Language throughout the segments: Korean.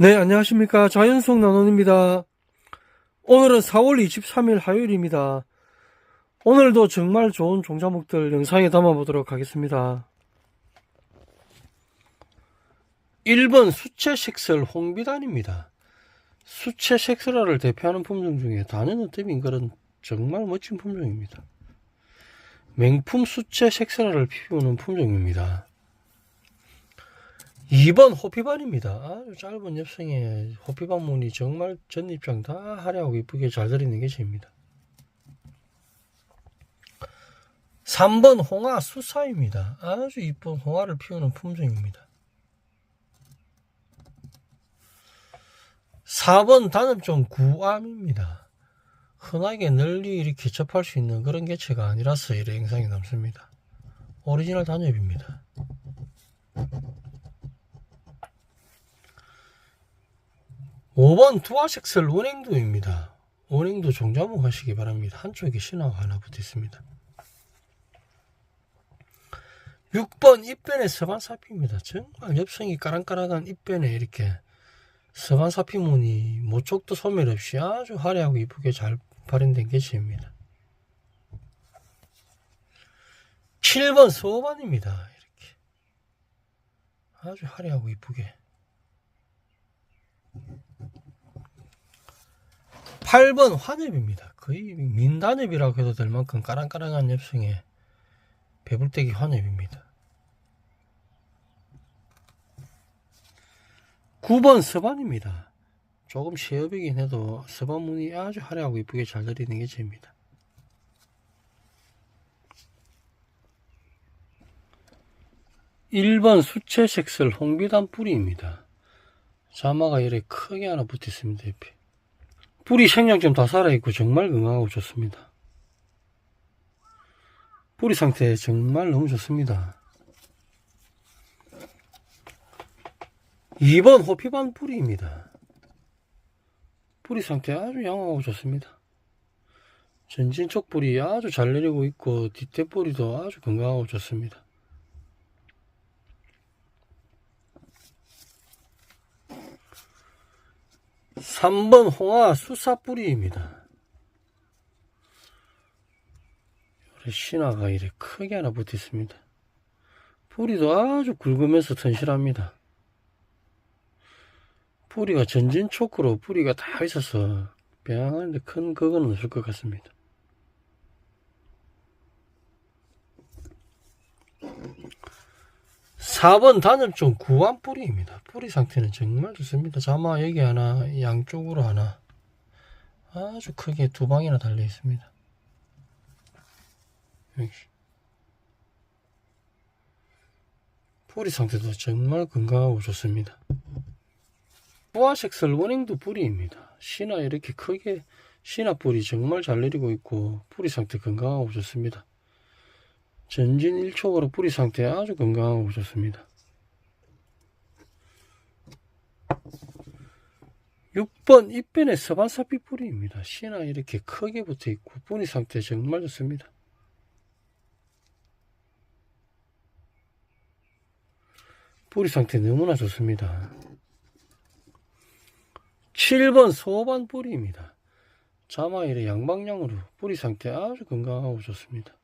네, 안녕하십니까. 자연속 나눔입니다. 오늘은 4월 23일 화요일입니다. 오늘도 정말 좋은 종자목들 영상에 담아보도록 하겠습니다. 1번 수채색설 홍비단입니다. 수채색설화를 대표하는 품종 중에 단연 어tem인 그런 정말 멋진 품종입니다. 맹품 수채색설화를 피우는 품종입니다. 2번 호피반입니다. 짧은 엽성에 호피반 무늬 정말 전 입장 다 화려하고 이쁘게 잘 들이는 게 제입니다. 3번 홍화 수사입니다. 아주 이쁜 홍화를 피우는 품종입니다. 4번 단엽종 구암입니다. 흔하게 널리 이렇게 접할 수 있는 그런 개체가 아니라서 이래 영상이 남습니다. 오리지널 단엽입니다. 5번 두화색설 원행도입니다. 원행도 종자목 하시기 바랍니다. 한쪽에 신화가 하나 붙어 있습니다. 6번 입변의 서반사피입니다. 정말 엽성이 까랑까랑한 입변에 이렇게 서반사피 무늬 모쪽도 소멸 없이 아주 화려하고 이쁘게 잘 발현된 개체입니다. 7번 소반입니다. 이렇게 아주 화려하고 이쁘게 8번 환엽입니다. 거의 민단엽이라고 해도 될 만큼 까랑까랑한 엽성에 배불떼기 환엽입니다. 9번 서반입니다. 조금 시업이긴 해도 서반문이 아주 화려하고 이쁘게 잘 들이는 게 제입니다. 1번 수채색설 홍비단 뿌리입니다. 자마가 이렇게 크게 하나 붙어 있습니다. 옆에. 뿌리 생장점 다 살아있고 정말 건강하고 좋습니다. 뿌리 상태 정말 너무 좋습니다. 2번 호피반 뿌리입니다. 뿌리 상태 아주 양호하고 좋습니다. 전진 쪽 뿌리 아주 잘 내리고 있고 뒤태 뿌리도 아주 건강하고 좋습니다. 3번 홍화 수사 뿌리입니다. 요래 신화가 이렇게 크게 하나 붙어 있습니다. 뿌리도 아주 굵으면서 튼실합니다. 뿌리가 전진 촉으로 뿌리가 다 있어서 병한데 큰 그거는 없을 것 같습니다. 사번 단엽종 구암 뿌리입니다. 뿌리 상태는 정말 좋습니다. 자마 여기 하나, 양쪽으로 하나 아주 크게 두 방이나 달려 있습니다. 여기. 뿌리 상태도 정말 건강하고 좋습니다. 부화색설 원행도 뿌리입니다. 신화 이렇게 크게 신화 뿌리 정말 잘 내리고 있고 뿌리 상태 건강하고 좋습니다. 전진 1촉으로 뿌리 상태 아주 건강하고 좋습니다. 6번 입변의 서반사피 뿌리입니다. 씨나 이렇게 크게 붙어 있고 뿌리 상태 정말 좋습니다. 뿌리 상태 너무나 좋습니다. 7번 소반 뿌리입니다. 자마일의 양방향으로 뿌리 상태 아주 건강하고 좋습니다.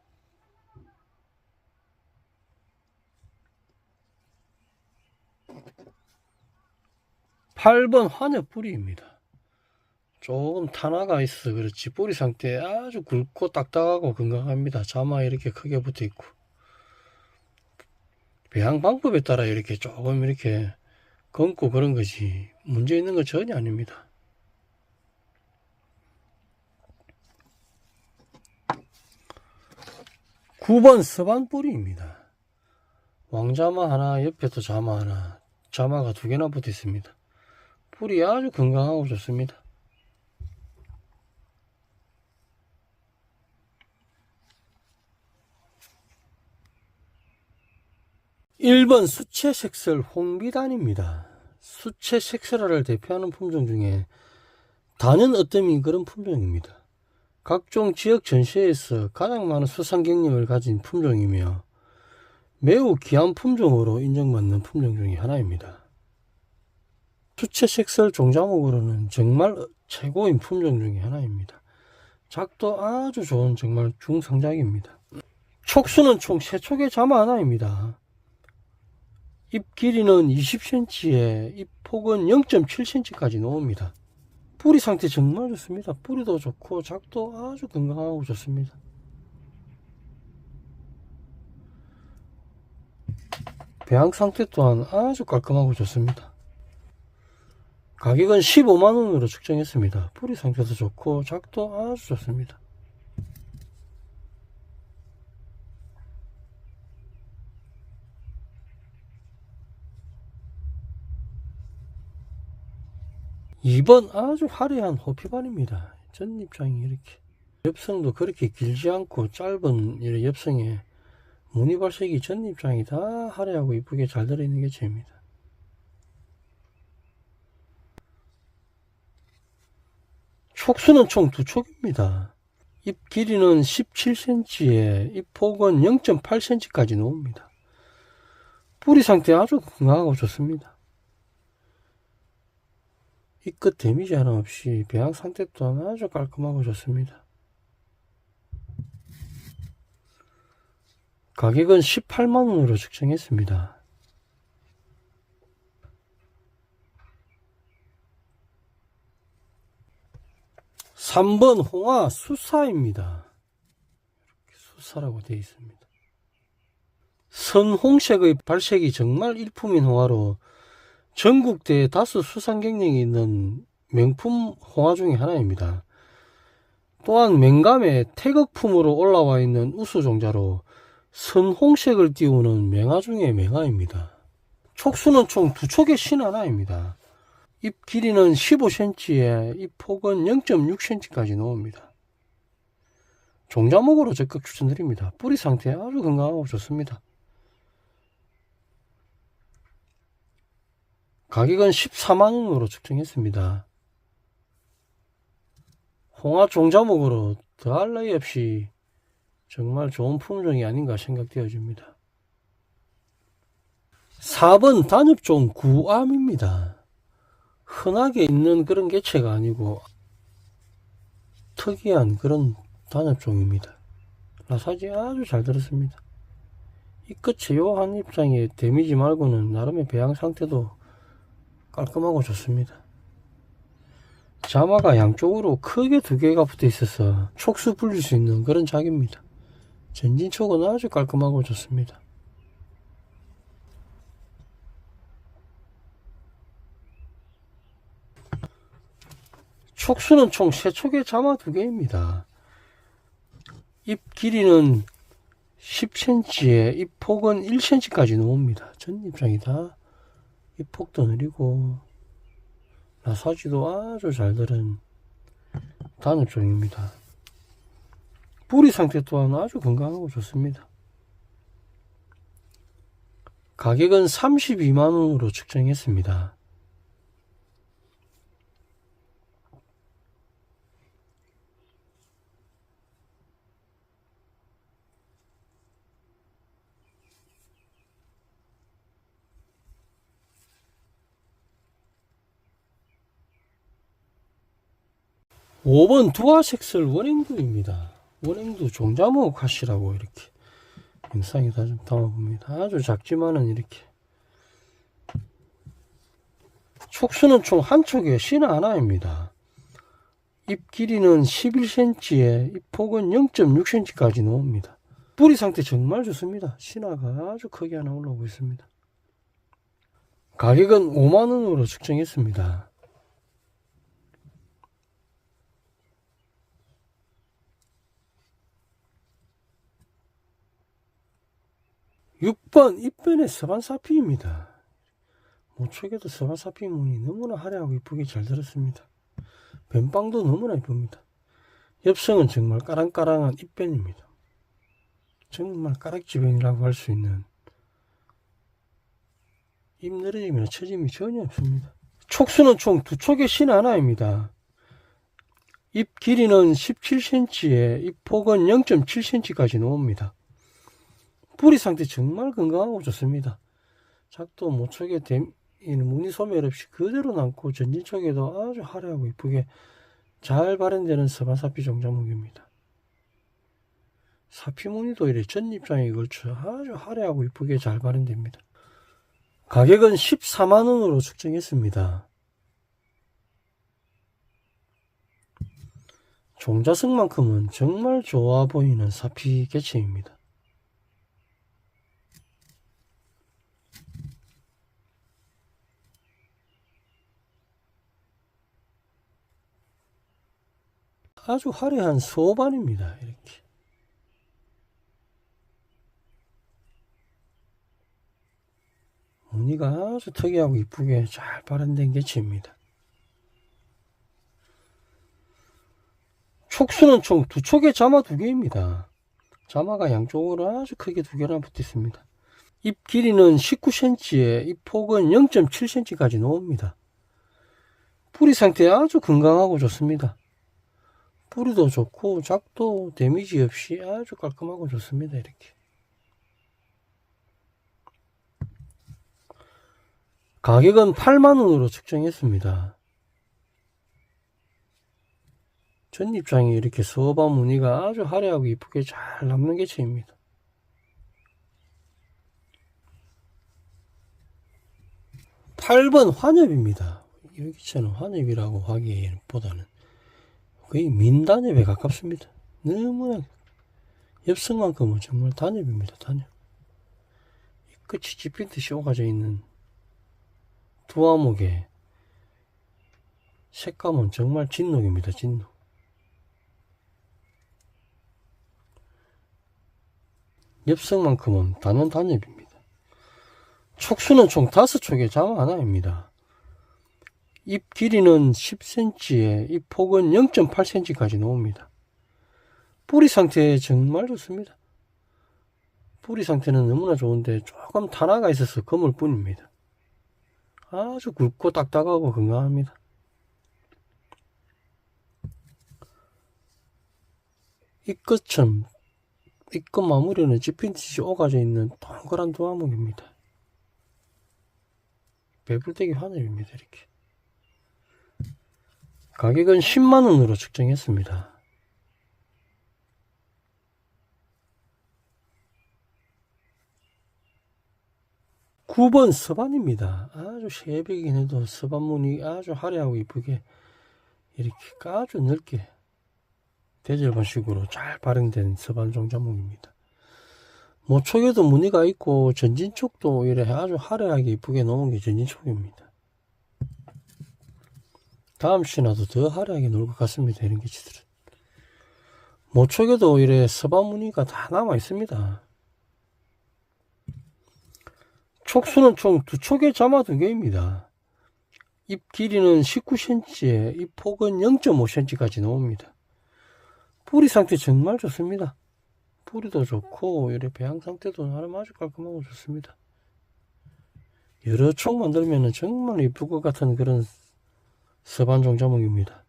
8번 환엽 뿌리입니다. 조금 탄화가 있어 그렇지 뿌리 상태 아주 굵고 딱딱하고 건강합니다. 자마 이렇게 크게 붙어 있고 배양 방법에 따라 이렇게 조금 이렇게 검고 그런 것이 문제 있는 건 전혀 아닙니다. (9번) 서반 뿌리입니다. 왕자마 하나 옆에도 자마 하나 자마가 두 개나 붙어 있습니다. 뿌리 아주 건강하고 좋습니다. (1번) 수채색설 홍비단입니다. 수채색설화를 대표하는 품종 중에 단연 어뜸인 그런 품종입니다. 각종 지역 전시회에서 가장 많은 수상 경력을 가진 품종이며 매우 귀한 품종으로 인정받는 품종 중의 하나입니다. 수채 색설 종자목으로는 정말 최고인 품종 중에 하나입니다. 작도 아주 좋은 정말 중상작입니다. 촉수는 총 3촉의 자마 하나입니다. 잎 길이는 20cm에 잎 폭은 0.7cm까지 나옵니다. 뿌리 상태 정말 좋습니다. 뿌리도 좋고 작도 아주 건강하고 좋습니다. 배양 상태 또한 아주 깔끔하고 좋습니다. 가격은 15만원으로 측정했습니다. 뿌리 상태도 좋고 작도 아주 좋습니다. 이번 아주 화려한 호피반입니다. 전입장이 이렇게 엽성도 그렇게 길지 않고 짧은 이런 엽성에 무늬 발색이 전입장이 다 화려하고 이쁘게 잘 들어있는 게 제입니다. 촉수는 총 두 촉입니다. 잎 길이는 17cm에 잎 폭은 0.8cm까지 나옵니다. 뿌리 상태 아주 건강하고 좋습니다. 이 끝 데미지 하나 없이 배양 상태 또한 아주 깔끔하고 좋습니다. 가격은 18만원으로 측정했습니다. 3번 홍화 수사입니다. 이렇게 수사라고 되어 있습니다. 선홍색의 발색이 정말 일품인 홍화로 전국대 다수 수상 경력이 있는 명품 홍화 중의 하나입니다. 또한 맹감에 태극품으로 올라와 있는 우수종자로 선홍색을 띄우는 맹화 중의 맹화입니다. 촉수는 총 두 촉의 신 하나입니다. 잎 길이는 15cm에 잎 폭은 0.6cm까지 나옵니다. 종자목으로 적극 추천드립니다. 뿌리 상태 아주 건강하고 좋습니다. 가격은 14만원으로 측정했습니다. 홍화 종자목으로 더할 나위 없이 정말 좋은 품종이 아닌가 생각되어집니다. 4번 단엽종 구암입니다. 흔하게 있는 그런 개체가 아니고 특이한 그런 단엽종입니다. 라사지 아주 잘 들었습니다. 이 끝에 요한 입장에 데미지 말고는 나름의 배양 상태도 깔끔하고 좋습니다. 자마가 양쪽으로 크게 두 개가 붙어 있어서 촉수 불릴 수 있는 그런 작입니다. 전진촉은 아주 깔끔하고 좋습니다. 촉수는 총 3촉의 자마 2개입니다. 잎 길이는 10cm에 잎 폭은 1cm까지 나옵니다. 전 입장이 다 잎 폭도 느리고 나사지도 아주 잘 들은 단엽종입니다. 뿌리 상태 또한 아주 건강하고 좋습니다. 가격은 32만원으로 측정했습니다. 오번 두화색설 원행두입니다. 원행두 종자목 하시라고 이렇게 영상에다 좀 담아봅니다. 아주 작지만은 이렇게 촉수는 총 한 촉에 신화 하나입니다. 잎 길이는 11cm에 잎 폭은 0.6cm까지 나옵니다. 뿌리 상태 정말 좋습니다. 신화가 아주 크게 하나 올라오고 있습니다. 가격은 5만원으로 측정했습니다. 6번 입변의 서반사피입니다. 모촉에도 서반사피 무늬 너무나 화려하고 이쁘게 잘 들었습니다. 변빵도 너무나 이쁩니다. 엽성은 정말 까랑까랑한 입변입니다. 정말 까락지변이라고 할 수 있는 입 늘어짐이나 처짐이 전혀 없습니다. 촉수는 총 두 촉의 신 하나입니다. 잎 길이는 17cm에 잎 폭은 0.7cm까지 나옵니다. 뿌리 상태 정말 건강하고 좋습니다. 작도 이 무늬 소멸 없이 그대로 남고 전진 쪽에도 아주 화려하고 이쁘게 잘 발현되는 서반사피 종자목입니다. 사피 무늬도 이래 전입장에 걸쳐 아주 화려하고 이쁘게 잘 발현됩니다. 가격은 14만원으로 측정했습니다. 종자성만큼은 정말 좋아 보이는 사피 개체입니다. 아주 화려한 소반입니다. 이렇게. 무늬가 아주 특이하고 이쁘게 잘 발현된 개체입니다. 촉수는 총 두 촉에 자마 두 개입니다. 자마가 양쪽으로 아주 크게 두 개나 붙어 있습니다. 잎 길이는 19cm에 잎 폭은 0.7cm까지 나옵니다. 뿌리 상태 아주 건강하고 좋습니다. 뿌리도 좋고 작도 데미지 없이 아주 깔끔하고 좋습니다. 이렇게. 가격은 8만원으로 측정했습니다. 전입장에 이렇게 서바 무늬가 아주 화려하고 이쁘게 잘 남는 개체입니다. 팔번 환엽입니다. 이 개체는 환엽이라고 하기보다는 거의 민단엽에 가깝습니다. 너무나 엽성만큼은 정말 단엽입니다. 단엽. 이 끝이 집힌 듯이 오가져 있는 두 화목의 색감은 정말 진녹입니다. 진녹. 엽성만큼은 단연 단엽입니다. 촉수는 총 5촉의 자마 하나입니다. 잎 길이는 10cm에 잎 폭은 0.8cm까지 나옵니다. 뿌리 상태 정말 좋습니다. 뿌리 상태는 너무나 좋은데 조금 탄화가 있어서 검을 뿐입니다. 아주 굵고 딱딱하고 건강합니다. 이 끝은 이 끝 마무리는 듯이 오가져 있는 동그란 두화목입니다. 배불대기 하늘입니다. 이렇게. 가격은 10만원으로 측정했습니다. 구번 서반입니다. 아주 새벽이긴 해도 서반문이 아주 화려하고 이쁘게 이렇게 아주 넓게 대절반식으로 잘 발행된 서반 종자목입니다. 모촉에도 무늬가 있고 전진촉도 이래 아주 화려하게 이쁘게 놓은 게 전진촉입니다. 다음 시나도 더 화려하게 놀 것 같습니다. 이런 기체들은. 모촉에도 이래 서반 무늬가 다 남아 있습니다. 촉수는 총 두 촉의 자마 두 개입니다. 잎 길이는 19cm에 잎 폭은 0.5cm까지 나옵니다. 뿌리 상태 정말 좋습니다. 뿌리도 좋고 이래 배양 상태도 나름 아주 깔끔하고 좋습니다. 여러 촉 만들면 정말 이쁠 것 같은 그런 서반 종 자목입니다.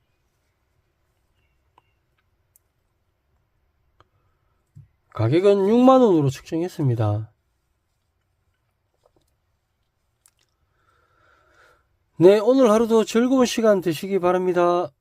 가격은 6만원으로 측정했습니다. 네, 오늘 하루도 즐거운 시간 되시기 바랍니다.